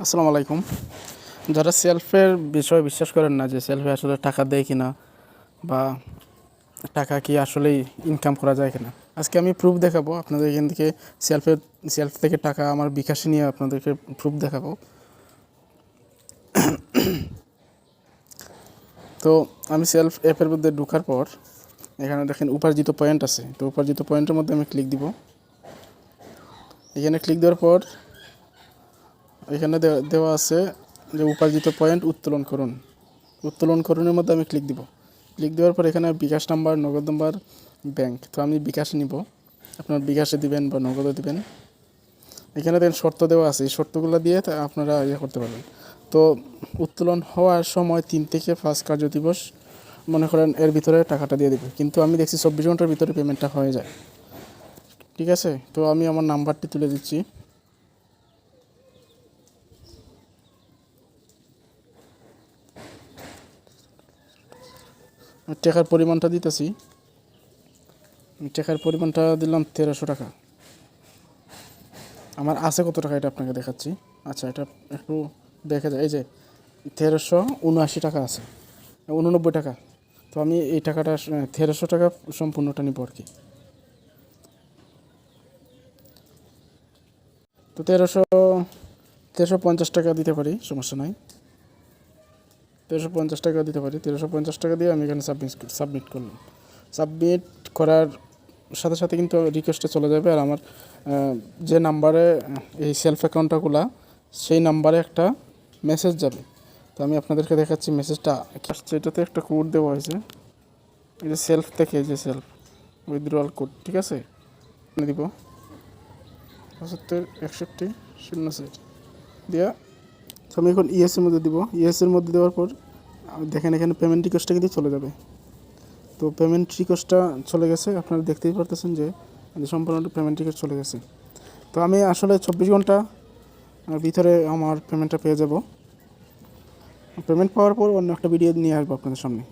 আসসালামু আলাইকুম। যারা সেলফের বিষয়ে বিশ্বাস করেন না যে সেলফে আসলে টাকা দেয় কিনা বা টাকা কি আসলেই ইনকাম করা যায় কিনা, আজকে আমি প্রুফ দেখাবো। আপনাদের এখান থেকে সেলফের সেলফ থেকে টাকা আমার বিকাশে নিয়ে আপনাদেরকে প্রুফ দেখাবো। তো আমি সেলফ অ্যাপের মধ্যে ঢোকার পর এখানে দেখেন উপার্জিত পয়েন্ট আছে। তো উপার্জিত পয়েন্টের মধ্যে আমি ক্লিক দিব। এখানে ক্লিক দেওয়ার পর এখানে দেওয়া- আছে যে উপার্জিত পয়েন্ট উত্তোলন করুন। উত্তোলন করুনের মধ্যে আমি ক্লিক দিব। ক্লিক দেওয়ার পর এখানে bKash number Nagad number bank তো আমি বিকাশ নিব। আপনার বিকাশে দিবেন বা নগদে দিবেন। এখানে দেখেন শর্ত দেওয়া আছে। এই শর্তগুলো দিয়ে আপনারা ইয়ে করতে পারবেন। তো উত্তোলন হওয়ার সময় তিন থেকে পাঁচ কার্য দিবস মনে করেন এর ভিতরে টাকাটা দিয়ে দেবে। কিন্তু আমি দেখছি চব্বিশ ঘণ্টার ভিতরে পেমেন্টটা হয়ে যায়। ঠিক আছে? তো আমি আমার নাম্বারটি তুলে দিচ্ছি। টাকার পরিমাণটা দিতেছি। টাকার পরিমাণটা দিলাম তেরোশো টাকা। আমার আছে কত টাকা এটা আপনাকে দেখাচ্ছি। আচ্ছা এটা একটু দেখা যায়। এই যে তেরোশো উনআশি টাকা আছে, উননব্বই টাকা। তো আমি এই টাকাটা তেরোশো টাকা সম্পূর্ণটা নিব আর কি। তো তেরোশো তেরোশো পঞ্চাশ টাকা দিতে পারি, সমস্যা নাই। তেরোশো পঞ্চাশ টাকা দিতে পারি তেরোশো পঞ্চাশ টাকা দিয়ে আমি এখানে সাবমিট সাবমিট করলাম। সাবমিট করার সাথে সাথে কিন্তু রিকোয়েস্টে চলে যাবে আর আমার যে নাম্বারে এই সেলফ অ্যাকাউন্টটা খোলা, সেই নাম্বারে একটা মেসেজ যাবে। তো আমি আপনাদেরকে দেখাচ্ছি মেসেজটা এটাতে একটা কোড দেওয়া হয়েছে। এই যে সেলফ থেকে যে সেলফ উইথড্রয়াল কোড ঠিক আছে? দিব। পঁচাত্তর, একষট্টি, শূন্য সেট দিয়া তো আমি এখন ইএসের মধ্যে দিব। ইএসের মধ্যে দেওয়ার পর দেখেন এখানে পেমেন্ট রিকোয়েস্টটা কিন্তু চলে যাবে। তো পেমেন্ট রিকোয়েস্টটা চলে গেছে। আপনারা দেখতেই পারতেছেন যে সম্পূর্ণ পেমেন্ট রিকোয়েস্ট চলে গেছে। তো আমি আসলে চব্বিশ ঘণ্টা ভিতরে আমার পেমেন্টটা পেয়ে যাব। পেমেন্ট পাওয়ার পর অন্য একটা ভিডিও নিয়ে আসব আপনাদের সামনে।